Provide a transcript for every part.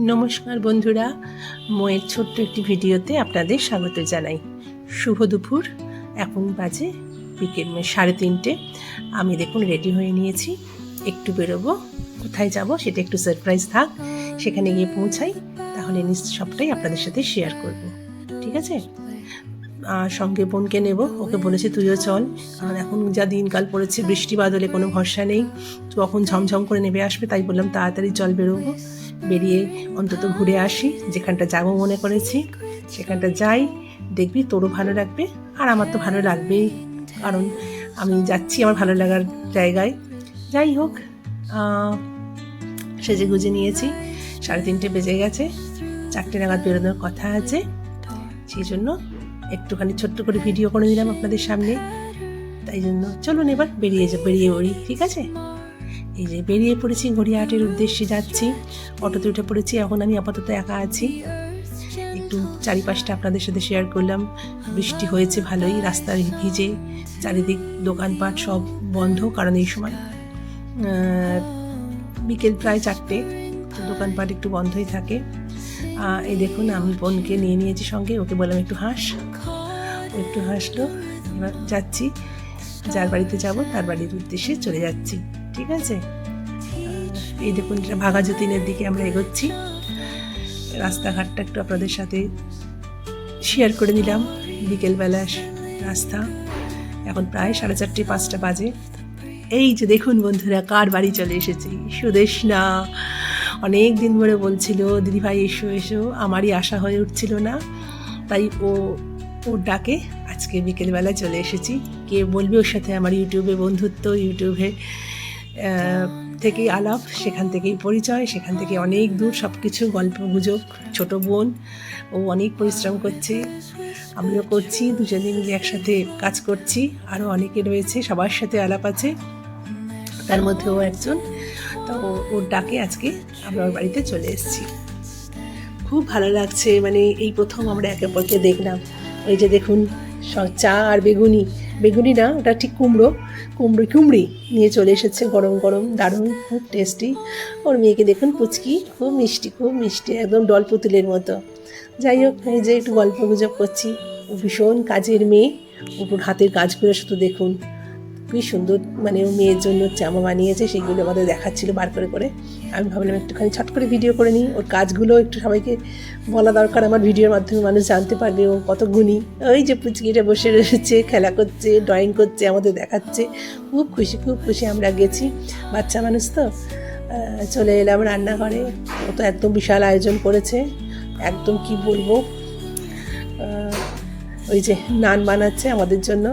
নমস্কার বন্ধুরা, মোয়ের ছোট্ট একটি ভিডিওতে আপনাদের স্বাগত জানাই। শুভ দুপুর, এখন বাজে বিকেল সাড়ে তিনটে। আমি দেখুন রেডি হয়ে নিয়েছি, একটু বেরোবো, কোথায় যাব সেটা একটু সারপ্রাইজ থাক, সেখানে গিয়ে পৌঁছাই, তাহলে নিশ্চয় সবটাই আপনাদের সাথে শেয়ার করব। ঠিক আছে? আর সঙ্গে বোনকে নেব। ওকে বলেছি, তুইও চল। আর এখন যা দিনকাল পড়েছে, বৃষ্টি বাদলে কোনো ভরসা নেই। তো কখন ঝমঝম করে নেমে আসবে, তাই বললাম, তাড়াতাড়ি চল বেরোবো। বেরিয়ে অন্তত ঘুরে আসি। যেখানটা যাব মনে করেছি, সেখানটা যাই। দেখবি তোরও ভালো লাগবে, আর আমার তো ভালো লাগবেই। কারণ আমি যাচ্ছি আমার ভালো লাগার জায়গায়। যাই হোক সেজে গুজে নিয়েছি। সাড়ে তিনটে বেজে গেছে। চারটে নাগাদ বেরোনোর কথা আছে। সেই জন্য একটুখানি ছোট্ট করে ভিডিও করে দিলাম আপনাদের সামনে। তাই জন্য চলুন এবার বেরিয়ে যা বেরিয়ে পড়ি, ঠিক আছে? এই যে বেরিয়ে পড়েছি গড়িয়াহাটের উদ্দেশ্যে যাচ্ছি। অটোতে উঠে পড়েছি, এখন আমি আপাতত একা আছি। একটু চারিপাশটা আপনাদের সাথে শেয়ার করলাম। বৃষ্টি হয়েছে ভালোই, রাস্তার ভিজে, চারিদিক দোকানপাট সব বন্ধ কারণ এই সময়। বিকেল প্রায় চারটে দোকানপাট একটু বন্ধই থাকে। এই দেখুন, আমি বোনকে নিয়ে নিয়েছি সঙ্গে, ওকে বললাম একটু হাস। একটু হাসলো, এবার যাচ্ছি। যার বাড়িতে যাব, তার বাড়ির উদ্দেশ্যে চলে যাচ্ছি, ঠিক আছে? এই দেখুন, এটা ভাগা যতীনের দিকে আমরা এগোচ্ছি। রাস্তাঘাটটা একটু আপনাদের সাথে শেয়ার করে নিলাম। বিকেলবেলা রাস্তা, এখন প্রায় সাড়ে চারটে, পাঁচটা বাজে। এই যে দেখুন বন্ধুরা, কার বাড়ি চলে এসেছি? সুদেশ না অনেক দিন ধরে বলছিল, দিদিভাই, এসো এসো। আমারই আশা হয়ে উঠছিল না। তাই ও ওর ডাকে আজকে বিকেলবেলা চলে এসেছি। কে বলবে ওর সাথে আমার ইউটিউবে বন্ধুত্ব, ইউটিউবে থেকেই আলাপ, সেখান থেকেই পরিচয়, সেখান থেকে অনেক দূর সব কিছু গল্প গুজব, ছোটো বোন, ও অনেক পরিশ্রম করছে। আমিও করছি, দুজনে মিলে একসাথে কাজ করছি আরও অনেকে রয়েছে, সবার সাথে আলাপ আছে। তার মধ্যেও একজন। তো ওর ডাকে আজকে আমরা ওর বাড়িতে চলে এসেছি। খুব ভালো লাগছে মানে এই প্রথম আমরা একে অপরকে দেখলাম। এই যে দেখুন চা আর বেগুনি। বেগুনি না, ওটা ঠিক কুমড়ো। কুমড়ো, কুমড়ি নিয়ে চলে এসেছে, গরম গরম, দারুণ, খুব টেস্টি ওর মেয়েকে দেখুন, পুচকি, খুব মিষ্টি খুব মিষ্টি, একদম ডল পুতুলের মতো। যাই হোক, এই যে একটু গল্প গুজব করছি ভীষণ কাজের মেয়ে ওপর হাতের কাজগুলো শুধু দেখুন। খুবই সুন্দর মানে মেয়ের জন্য জামা বানিয়েছে সেইগুলো আমাদের দেখাচ্ছিল বার করে করে। আমি ভাবলাম একটুখানি ছট করে ভিডিও করে নিই। ওর কাজগুলো একটু সবাইকে বলা দরকার। আমার ভিডিওর মাধ্যমে মানুষ জানতে পারবে ও কত গুণী। ওই যে পুচকিটা বসে রয়েছে, খেলা করছে ড্রয়িং করছে, আমাদের দেখাচ্ছে। খুব খুশি খুব খুশি আমরা গেছি। বাচ্চা মানুষ তো। চলে এলাম রান্নাঘরে। ও তো একদম বিশাল আয়োজন করেছে। একদম কি বলব? ওই যে নান বানাচ্ছে আমাদের জন্য।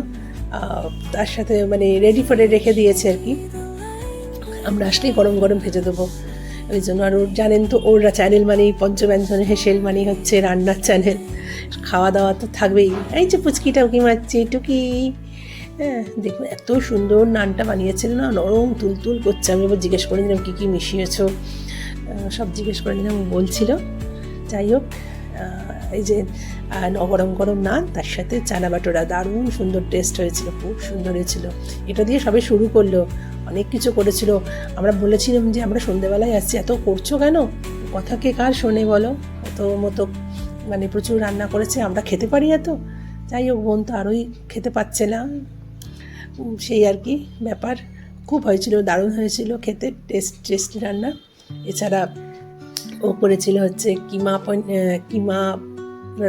তার সাথে মানে রেডি করে রেখে দিয়েছে আর কি। আমরা আসলেই গরম গরম ভেজে দেবো। ওই জন্য আর ওর জানেন তো, ওর চ্যানেল মানেই পঞ্চব্যঞ্জন হেসেল মানেই হচ্ছে রান্নার চ্যানেল খাওয়া দাওয়া তো থাকবেই। এই যে পুচকিটা উকি মারছে, টুকি। হ্যাঁ দেখুন, এত সুন্দর নানটা বানিয়েছিল না, নরম তুলতুল করছে। আমি এবার জিজ্ঞেস করে নিলাম, কী কী মিশিয়েছো? সব জিজ্ঞেস করে নিলাম বলছিল। যাই হোক এই যে গরম গরম নান, তার সাথে চানা বাটোরা, দারুণ সুন্দর টেস্ট হয়েছিল, খুব সুন্দর হয়েছিল। এটা দিয়ে সবে শুরু করল, অনেক কিছু করেছিল। আমরা বলেছিলাম যে, আমরা সন্ধেবেলায় আসছি, এত করছ কেন? কথা কে কার শোনে বলো? এত মতো মানে প্রচুর রান্না করেছে, আমরা খেতে পারি এত? যাই হোক, বোন তো আরোই খেতে পাচ্ছে না। সেই আর কি ব্যাপার। খুব হয়েছিল, দারুণ হয়েছিল খেতে টেস্ট টেস্টি রান্না। এছাড়া ও করেছিল হচ্ছে কিমা কিমা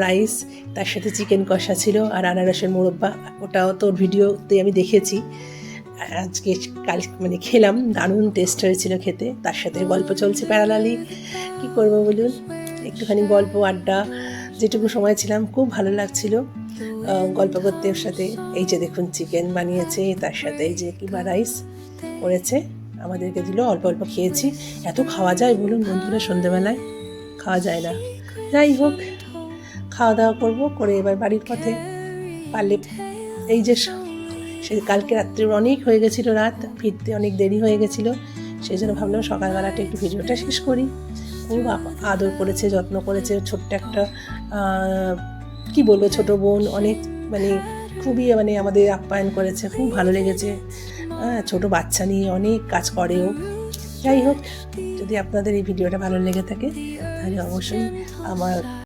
রাইস, তার সাথে চিকেন কষা ছিল আর আনারসের মোরব্বা, ওটাও তোর ভিডিওতে আমি দেখেছি। আজকে কাল মানে খেলাম, দারুণ টেস্ট হয়েছিল খেতে, তার সাথে গল্প চলছে প্যারালালি কি করব বলুন? একটুখানি গল্প, আড্ডা, যেটুকু সময় ছিলাম, খুব ভালো লাগছিল। গল্প করতে ওর সাথে। এই যে দেখুন, চিকেন বানিয়েছে, তার সাথে এই যে কিমা রাইস করেছে। আমাদেরকে দিল, অল্প অল্প খেয়েছি। এত খাওয়া যায় বলুন বন্ধুরা সন্ধেবেলায়? খাওয়া যায় না। যাই হোক, খাওয়া দাওয়া করব, করে এবার বাড়ির পথে পারলে এই যে স- কালকে রাত্রে অনেক হয়ে গেছিল রাত, ফিরতে অনেক দেরি হয়ে গেছিল। সেই জন্য ভাবলাম সকালবেলাটা একটু ভিডিওটা শেষ করি। খুব আদর করেছে, যত্ন করেছে, ছোট্ট একটা কি বলব, ছোট বোন, অনেক মানে খুবই মানে আমাদের আপ্যায়ন করেছে, খুব ভালো লেগেছে। হ্যাঁ ছোট বাচ্চা নিয়ে অনেক কাজ করেও যাই হোক, যদি আপনাদের এই ভিডিওটা ভালো লেগে থাকে, তাহলে অবশ্যই আমার